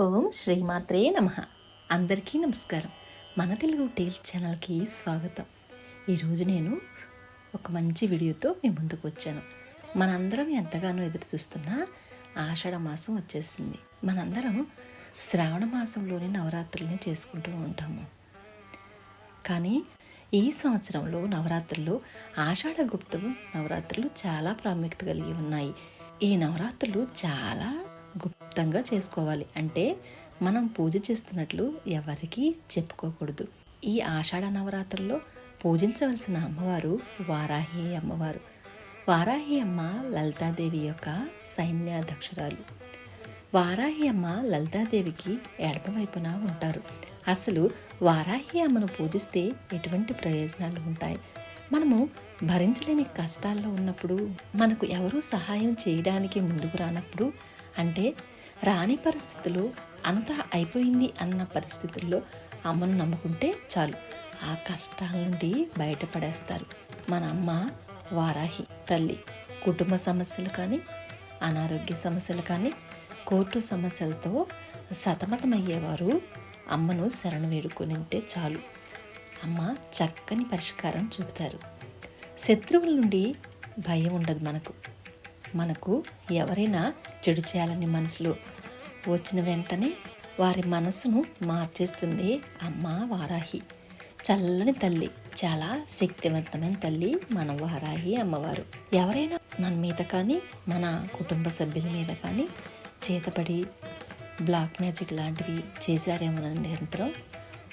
ఓం శ్రీమాత్రే నమ. అందరికీ నమస్కారం. మన తెలుగు టేల్ ఛానల్కి స్వాగతం. ఈరోజు నేను ఒక మంచి వీడియోతో మీ ముందుకు వచ్చాను. మనందరం ఎంతగానో ఎదురు చూస్తున్న ఆషాఢ మాసం వచ్చేసింది. మనందరం శ్రావణ మాసంలోని నవరాత్రుల్ని చేసుకుంటూ ఉంటాము. కానీ ఈ సంవత్సరంలో నవరాత్రులు ఆషాఢ గుప్తం నవరాత్రులు చాలా ప్రాముఖ్యత కలిగి ఉన్నాయి. ఈ నవరాత్రులు చాలా గుప్తంగా చేసుకోవాలి. అంటే మనం పూజ చేస్తున్నట్లు ఎవరికీ చెప్పుకోకూడదు. ఈ ఆషాఢ నవరాత్రుల్లో పూజించవలసిన అమ్మవారు వారాహి అమ్మవారు. వారాహి అమ్మ లలితాదేవి యొక్క సైన్యాధ్యక్షురాలు. వారాహి అమ్మ లలితాదేవికి ఎడమవైపున ఉంటారు. అసలు వారాహి అమ్మను పూజిస్తే ఎటువంటి ప్రయోజనాలు ఉంటాయి? మనము భరించలేని కష్టాల్లో ఉన్నప్పుడు మనకు ఎవరూ సహాయం చేయడానికి ముందుకు రానప్పుడు అంటే రాని పరిస్థితులు అంతా అయిపోయింది అన్న పరిస్థితుల్లో అమ్మను నమ్ముకుంటే చాలు. ఆ కష్టాల నుండి బయటపడేస్తారు. మన అమ్మ వారాహి తల్లి కుటుంబ సమస్యలు కానీ అనారోగ్య సమస్యలు కానీ కోర్టు సమస్యలతో సతమతమయ్యేవారు అమ్మను శరణు వేడుకొని ఉంటే చాలు. అమ్మ చక్కని పరిష్కారం చూపుతారు. శత్రువుల నుండి భయం ఉండదు మనకు. మనకు ఎవరైనా చెడు చేయాలని మనసులో వచ్చిన వెంటనే వారి మనసును మార్చేస్తుంది అమ్మ వారాహి. చల్లని తల్లి చాలా శక్తివంతమైన తల్లి మన వారాహి అమ్మవారు. ఎవరైనా మన మీద కానీ మన కుటుంబ సభ్యుల మీద కానీ చేతపడి బ్లాక్ మ్యాజిక్ లాంటివి చేశారేమోనని నిరంతరం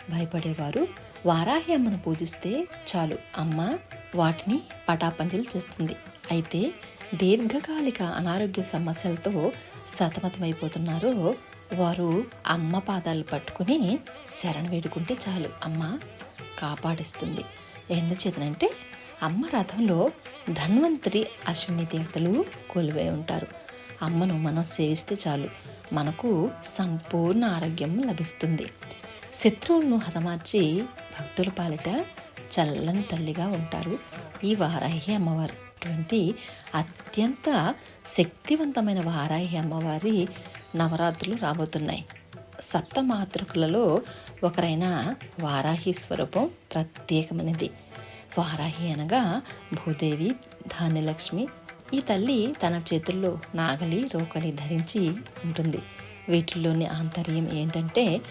భయపడేవారు. వారాహి అమ్మను పూజిస్తే చాలు. అమ్మ వాటిని పటాపంచలు చేస్తుంది. అయితే దీర్ఘకాలిక అనారోగ్య సమస్యలతో సతమతమైపోతున్నారో. వారు అమ్మ పాదాలు పట్టుకుని శరణ వేడుకుంటే చాలు. అమ్మ కాపాడిస్తుంది. ఎందుచేతనంటే అమ్మ రథంలో ధన్వంతరి అశ్విని దేవతలు కొలువై ఉంటారు. అమ్మను మనం సేవిస్తే చాలు. మనకు సంపూర్ణ ఆరోగ్యం లభిస్తుంది. శత్రువులను హతమార్చి భక్తుల పాలిట చల్లని తల్లిగా ఉంటారు. ఈ వారాహి అమ్మవారు. అటువంటి అత్యంత శక్తివంతమైన వారాహి అమ్మవారి నవరాత్రులు రాబోతున్నాయి. సప్తమాతృకులలో ఒకరైన వారాహి స్వరూపం ప్రత్యేకమైనది. వారాహి అనగా భూదేవి ధాన్యలక్ష్మి. ఈ తల్లి తన చేతుల్లో నాగలి రోకలి ధరించి ఉంటుంది. వీటిల్లోని ఆంతర్యం ఏంటంటే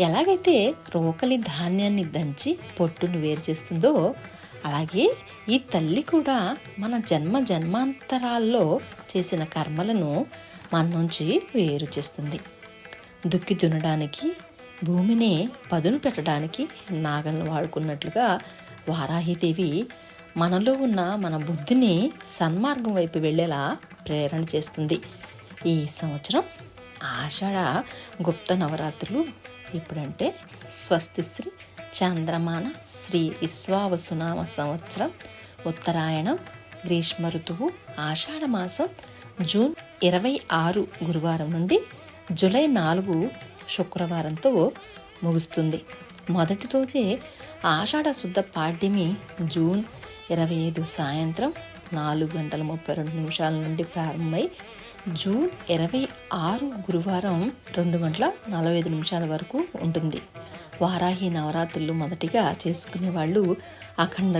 ఎలాగైతే రోకలి ధాన్యాన్ని దంచి పొట్టును వేరు చేస్తుందో అలాగే ఈ తల్లి కూడా మన జన్మ జన్మాంతరాల్లో చేసిన కర్మలను మన నుంచి వేరు చేస్తుంది. దుక్కి దున్నడానికి భూమిని పదును పెట్టడానికి నాగలను వాడుకున్నట్లుగా వారాహిదేవి మనలో ఉన్న మన బుద్ధిని సన్మార్గం వైపు వెళ్ళేలా ప్రేరణ చేస్తుంది. ఈ సంవత్సరం ఆషాఢ గుప్త నవరాత్రులు ఇప్పుడంటే స్వస్తిశ్రీ చంద్రమాన శ్రీ విశ్వావసునామ సంవత్సరం ఉత్తరాయణం గ్రీష్మ ఋతువు ఆషాఢ మాసం జూన్ ఇరవై ఆరు గురువారం నుండి జూలై నాలుగు శుక్రవారంతో ముగుస్తుంది. మొదటి రోజే ఆషాఢ శుద్ధ పాడ్యమి జూన్ ఇరవై ఐదు సాయంత్రం నాలుగు గంటల ముప్పై రెండు నిమిషాల నుండి ప్రారంభమై జూన్ ఇరవై ఆరు గురువారం రెండు గంటల నలభై ఐదు నిమిషాల వరకు ఉంటుంది. వారాహి నవరాత్రులు మొదటిగా చేసుకునే వాళ్ళు అఖండ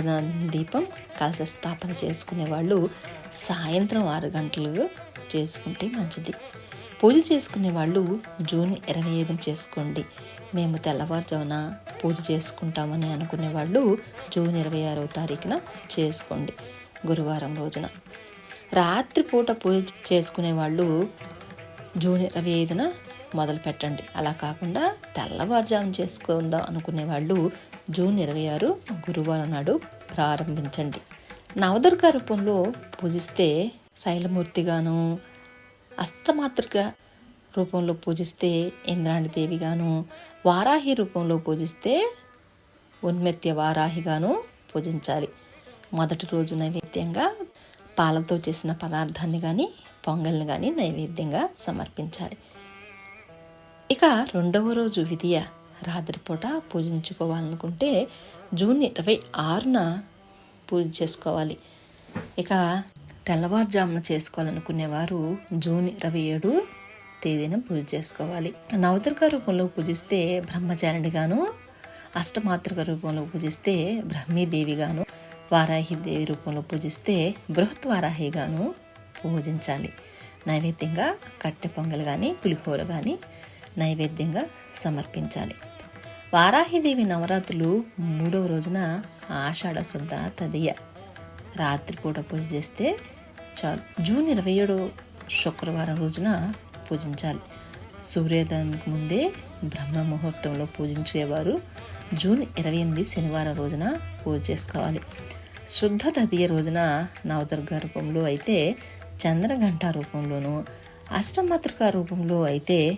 దీపం కలశ స్థాపన చేసుకునే వాళ్ళు సాయంత్రం ఆరు గంటలు చేసుకుంటే మంచిది. పూజ చేసుకునే వాళ్ళు జూన్ ఇరవై ఐదున చేసుకోండి. మేము తెల్లవారుజామున పూజ చేసుకుంటామని అనుకునే వాళ్ళు జూన్ ఇరవై ఆరవ తారీఖున చేసుకోండి గురువారం రోజున. రాత్రిపూట పూజ చేసుకునే వాళ్ళు జూన్ ఇరవై ఐదున మొదలు పెట్టండి అలా కాకుండా తెల్లవారుజాము చేసుకుందాం అనుకునే వాళ్ళు జూన్ ఇరవై ఆరు గురువారం నాడు ప్రారంభించండి. నవదుర్గ రూపంలో పూజిస్తే శైలమూర్తిగాను అష్టమాతృక రూపంలో పూజిస్తే ఇంద్రాణి దేవిగాను వారాహి రూపంలో పూజిస్తే ఉన్మెత్య వారాహిగాను పూజించాలి. మొదటి రోజు నైవేద్యంగా పాలతో చేసిన పదార్థాన్ని కానీ పొంగల్ని కానీ నైవేద్యంగా సమర్పించాలి. ఇక రెండవ రోజు విధియ రాత్రిపూట పూజించుకోవాలనుకుంటే జూన్ ఇరవై ఆరున పూజ చేసుకోవాలి. ఇక తెల్లవారుజామున చేసుకోవాలనుకునేవారు జూన్ ఇరవై ఏడు తేదీన పూజ చేసుకోవాలి. నవదుర్గ రూపంలో పూజిస్తే బ్రహ్మచారిణిగాను అష్టమాతృక రూపంలో పూజిస్తే బ్రహ్మీదేవిగాను వారాహి దేవి రూపంలో పూజిస్తే బృహత్ వారాహిగాను పూజించాలి. నైవేద్యంగా కట్టె పొంగల్ కానీ పులిహోర కానీ నైవేద్యంగా సమర్పించాలి. వారాహిదేవి నవరాత్రులు మూడవ రోజున ఆషాఢ శుద్ధ తదియ. రాత్రిపూట పూజ చేస్తే చాలు. జూన్ ఇరవై ఏడో శుక్రవారం రోజున పూజించాలి. సూర్యోదయానికి ముందే బ్రహ్మ ముహూర్తంలో పూజించేవారు జూన్ ఇరవై ఎనిమిది శనివారం రోజున పూజ చేసుకోవాలి. శుద్ధ తదియ రోజున నవదుర్గ రూపంలో అయితే చంద్రఘంట రూపంలోను అష్టమాతృక రూపంలో అయితే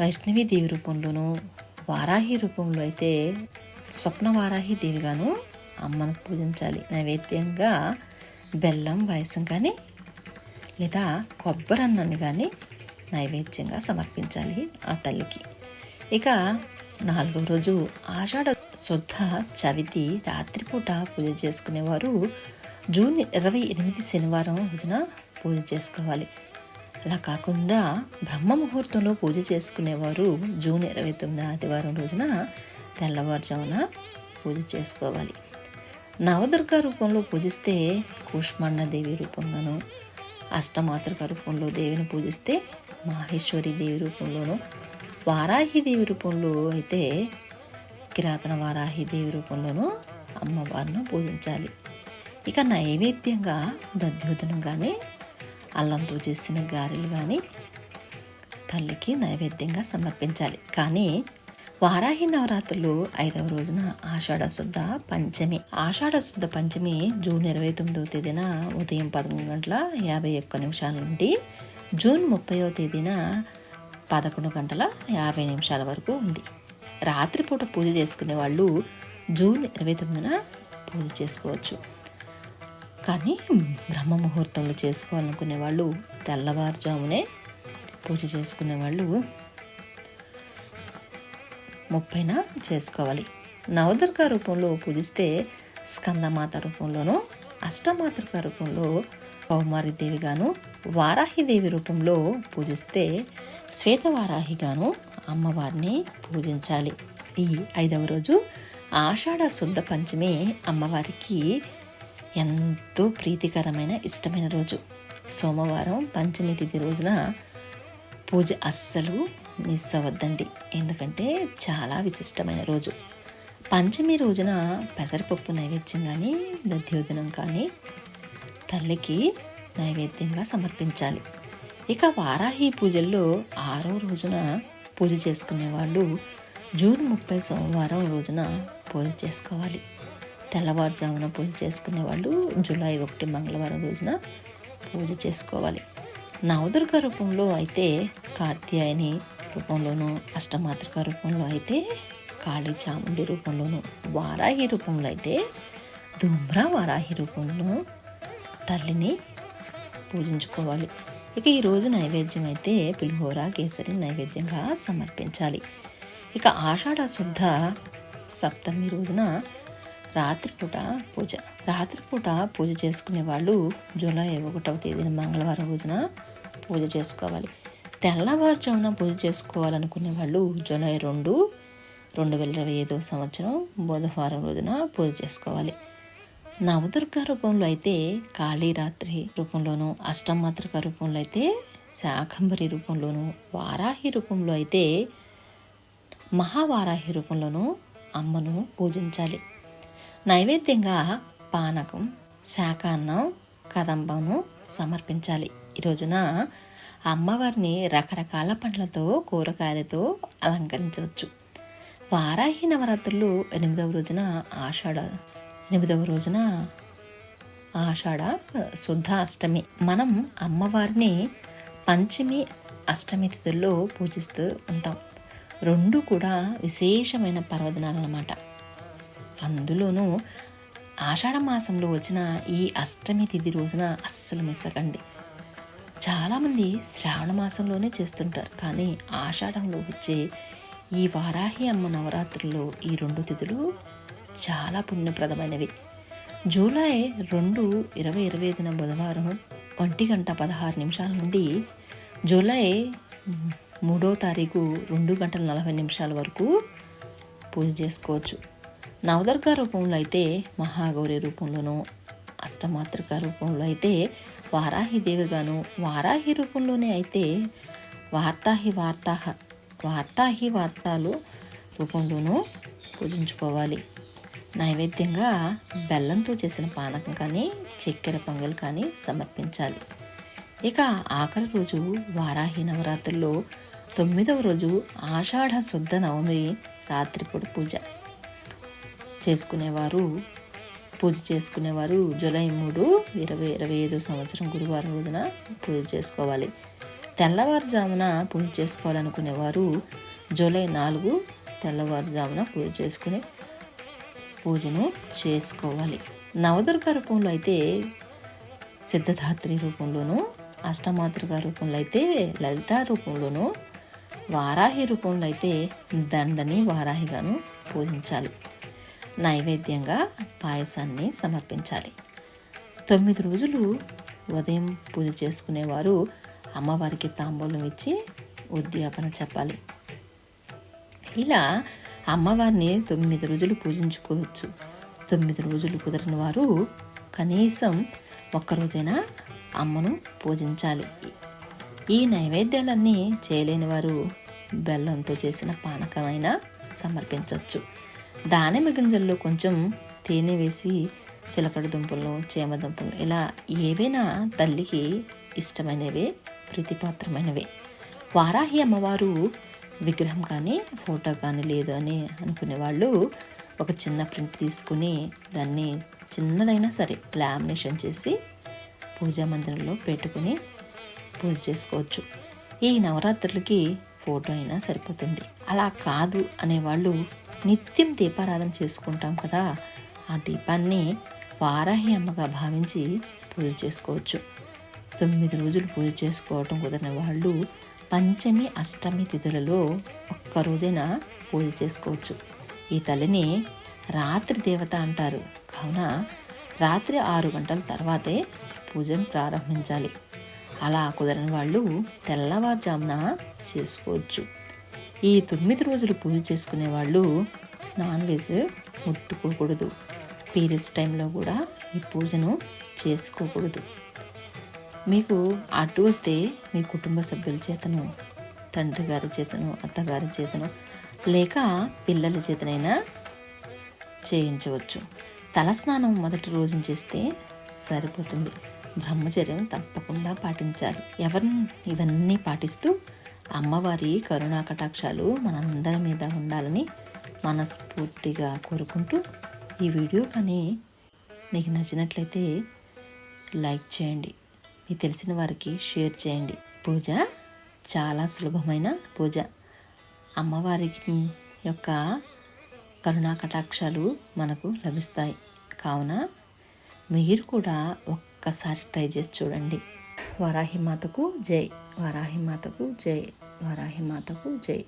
వైష్ణవి దేవి రూపంలోనూ వారాహి రూపంలో అయితే స్వప్న వారాహి దేవిగాను అమ్మను పూజించాలి. నైవేద్యంగా బెల్లం పాయసం కానీ లేదా కొబ్బరి అన్నాన్ని కానీ నైవేద్యంగా సమర్పించాలి ఆ తల్లికి. ఇక నాలుగో రోజు ఆషాఢ శుద్ధ చవితి రాత్రిపూట పూజ చేసుకునేవారు జూన్ ఇరవై ఎనిమిది శనివారం రోజున పూజ చేసుకోవాలి. అలా కాకుండా బ్రహ్మ ముహూర్తంలో పూజ చేసుకునేవారు జూన్ ఇరవై తొమ్మిది ఆదివారం రోజున తెల్లవారుజామున పూజ చేసుకోవాలి. నవదుర్గ రూపంలో పూజిస్తే కూష్మాండ దేవి రూపంగాను అష్టమాతృక రూపంలో దేవిని పూజిస్తే మాహేశ్వరి దేవి రూపంలోను వారాహి దేవి రూపంలో అయితే కిరాతన వారాహి దేవి రూపంలోనూ అమ్మవారిను పూజించాలి. ఇక నైవేద్యంగా దద్యోధనంగానే అల్లంతో చేసిన గారెలు కానీ తల్లికి నైవేద్యంగా సమర్పించాలి. కానీ వారాహి నవరాత్రులు ఐదవ రోజున ఆషాఢ శుద్ధ పంచమి. ఆషాఢ శుద్ధ పంచమి జూన్ ఇరవై తొమ్మిదవ తేదీన ఉదయం పదకొండు గంటల యాభై ఒక్క నిమిషాల నుండి జూన్ ముప్పైవ తేదీన పదకొండు గంటల యాభై నిమిషాల వరకు ఉంది. రాత్రిపూట పూజ చేసుకునే వాళ్ళు జూన్ ఇరవై తొమ్మిదిన పూజ చేసుకోవచ్చు. కానీ బ్రహ్మ ముహూర్తంలో చేసుకోవాలనుకునే వాళ్ళు తెల్లవారుజామునే పూజ చేసుకునే వాళ్ళు ముప్పైన చేసుకోవాలి. నవదుర్గ రూపంలో పూజిస్తే స్కందమాత రూపంలోనూ అష్టమాతృక రూపంలో కౌమారిదేవిగాను వారాహిదేవి రూపంలో పూజిస్తే శ్వేతవారాహిగాను అమ్మవారిని పూజించాలి. ఈ ఐదవ రోజు ఆషాఢ శుద్ధ పంచమి అమ్మవారికి ఎంతో ప్రీతికరమైన ఇష్టమైన రోజు. సోమవారం పంచమి తిథి రోజున పూజ అస్సలు మిస్ అవ్వద్దండి. ఎందుకంటే చాలా విశిష్టమైన రోజు. పంచమి రోజున పెసరపప్పు నైవేద్యం కానీ దధ్యోదనం కానీ తల్లికి నైవేద్యంగా సమర్పించాలి. ఇక వారాహి పూజల్లో ఆరో రోజున పూజ చేసుకునే వాళ్ళు జూన్ ముప్పై సోమవారం రోజున పూజ చేసుకోవాలి. తెల్లవారుజామున పూజ చేసుకునే వాళ్ళు జూలై ఒకటి మంగళవారం రోజున పూజ చేసుకోవాలి. నవదుర్గ రూపంలో అయితే కాత్యాయని రూపంలోను అష్టమాతృక రూపంలో అయితే కాళీ చాముండి రూపంలోను వారాహి రూపంలో అయితే ధూమ్ర వారాహి రూపంలో తల్లిని పూజించుకోవాలి. ఇక ఈరోజు నైవేద్యం అయితే పులిహోర కేసరి నైవేద్యంగా సమర్పించాలి. ఇక ఆషాఢ శుద్ధ సప్తమి రోజున రాత్రిపూట పూజ. రాత్రిపూట పూజ చేసుకునే వాళ్ళు జూలై ఒకటవ తేదీన మంగళవారం రోజున పూజ చేసుకోవాలి. తెల్లవారుజామున పూజ చేసుకోవాలనుకునే వాళ్ళు జూలై రెండు రెండు వేల ఇరవై ఐదవ సంవత్సరం బుధవారం రోజున పూజ చేసుకోవాలి. నవదుర్గ రూపంలో అయితే కాళీరాత్రి రూపంలోను అష్టమాతృక రూపంలో అయితే శాకంబరి రూపంలోను వారాహి రూపంలో అయితే మహావారాహి రూపంలోనూ అమ్మను పూజించాలి. నైవేద్యంగా పానకం శాకాన్నం కదంబము సమర్పించాలి. ఈ రోజున అమ్మవారిని రకరకాల పండ్లతో కూరగాయలతో అలంకరించవచ్చు. వారాహి నవరాత్రులు ఎనిమిదవ రోజున ఆషాఢ ఎనిమిదవ రోజున ఆషాఢ శుద్ధ అష్టమి. మనం అమ్మవారిని పంచమి అష్టమి తిథుల్లో పూజిస్తూ ఉంటాం. రెండు కూడా విశేషమైన పర్వదినాలు అన్నమాట అందులోనూ ఆషాఢ మాసంలో వచ్చిన ఈ అష్టమి తిథి రోజున అస్సలు మిస్ చాలామంది శ్రావణ మాసంలోనే చేస్తుంటారు కానీ ఆషాఢంలో వచ్చే ఈ వారాహి అమ్మ నవరాత్రుల్లో ఈ రెండు తిథులు చాలా పుణ్యప్రదమైనవి. జూలై రెండు ఇరవై ఇరవై ఐదున బుధవారం ఒంటి గంట పదహారు నిమిషాల నుండి జూలై మూడో తారీఖు రెండు గంటల నలభై నిమిషాల వరకు పూజ చేసుకోవచ్చు. నవదుర్గా రూపంలో అయితే మహాగౌరి రూపంలోనూ అష్టమాతృక రూపంలో అయితే వారాహి దేవిగాను వారాహి రూపంలోనే అయితే వార్తాహి వార్తాహ వార్తాహి వార్తాలు రూపంలోనూ పూజించుకోవాలి. నైవేద్యంగా బెల్లంతో చేసిన పానకం కానీ చక్కెర పొంగల్ కానీ సమర్పించాలి. ఇక ఆఖరి రోజు వారాహి నవరాత్రుల్లో తొమ్మిదవ రోజు ఆషాఢ శుద్ధ నవమి రాత్రిపూడి పూజ. చేసుకునేవారు పూజ చేసుకునేవారు జూలై మూడు ఇరవై ఇరవై ఐదు సంవత్సరం గురువారం రోజున పూజ చేసుకోవాలి. తెల్లవారుజామున పూజ చేసుకోవాలనుకునేవారు జూలై నాలుగు తెల్లవారుజామున పూజ చేసుకుని పూజను చేసుకోవాలి. నవదుర్గ రూపంలో అయితే సిద్ధధాత్రి రూపంలోనూ అష్టమాతృక రూపంలో అయితే లలిత రూపంలోనూ వారాహి రూపంలో అయితే దండని వారాహిగాను పూజించాలి. నైవేద్యంగా పాయసాన్ని సమర్పించాలి. తొమ్మిది రోజులు ఉదయం పూజ చేసుకునేవారు అమ్మవారికి తాంబూలం ఇచ్చి ఉద్యాపన చెప్పాలి. ఇలా అమ్మవారిని తొమ్మిది రోజులు పూజించుకోవచ్చు. తొమ్మిది రోజులు కుదిరిన వారు కనీసం ఒక్కరోజైనా అమ్మను పూజించాలి. ఈ నైవేద్యాలన్నీ చేయలేని వారు బెల్లంతో చేసిన పానకమైనా సమర్పించవచ్చు దానిమ్మ గింజల్లో కొంచెం తేనె వేసి చిలకడ దుంపలు చేమ దుంపలు ఇలా ఏవైనా తల్లికి ఇష్టమైనవే ప్రీతిపాత్రమైనవే. వారాహి అమ్మవారు విగ్రహం కానీ ఫోటో కానీ లేదు అని అనుకునే వాళ్ళు ఒక చిన్న ప్రింట్ తీసుకుని దాన్ని చిన్నదైనా సరే లామినేషన్ చేసి పూజా మందిరంలో పెట్టుకుని పూజ చేసుకోవచ్చు. ఈ నవరాత్రులకి ఫోటో అయినా సరిపోతుంది. అలా కాదు అనేవాళ్ళు నిత్యం దీపారాధన చేసుకుంటాం కదా ఆ దీపాన్ని వారాహి అమ్మగా భావించి పూజ చేసుకోవచ్చు. తొమ్మిది రోజులు పూజ చేసుకోవటం కుదరిన వాళ్ళు పంచమి అష్టమి తిథులలో ఒక్కరోజైనా పూజ చేసుకోవచ్చు. ఈ తల్లిని రాత్రి దేవత అంటారు. కావున రాత్రి ఆరు గంటల తర్వాతే పూజను ప్రారంభించాలి. అలా కుదరని వాళ్ళు తెల్లవారుజామున చేసుకోవచ్చు. ఈ తొమ్మిది రోజులు పూజ చేసుకునే వాళ్ళు నాన్ వెజ్ ముట్టుకోకూడదు. పీరియడ్స్ టైంలో కూడా ఈ పూజను చేసుకోకూడదు. మీకు అడ్డు వస్తే మీ కుటుంబ సభ్యుల చేతను తండ్రి గారి చేతను అత్తగారి చేతను లేక పిల్లల చేతనైనా చేయించవచ్చు. తలస్నానం మొదటి రోజున చేస్తే సరిపోతుంది. బ్రహ్మచర్యం తప్పకుండా పాటించాలి. ఎవరు ఇవన్నీ పాటిస్తూ అమ్మవారి కరుణా కటాక్షాలు మనందరి మీద ఉండాలని మనస్ఫూర్తిగా కోరుకుంటూ ఈ వీడియో కానీ మీకు నచ్చినట్లయితే లైక్ చేయండి. మీకు తెలిసిన వారికి షేర్ చేయండి. పూజ చాలా సులభమైన పూజ. అమ్మవారికి యొక్క కరుణా కటాక్షాలు మనకు లభిస్తాయి. కావున మీరు కూడా ఒక్కసారి ట్రై చేసి చూడండి. వరాహి మాతకు జై. వరాహి మాతకు జై. వరాహి మాతకు జై.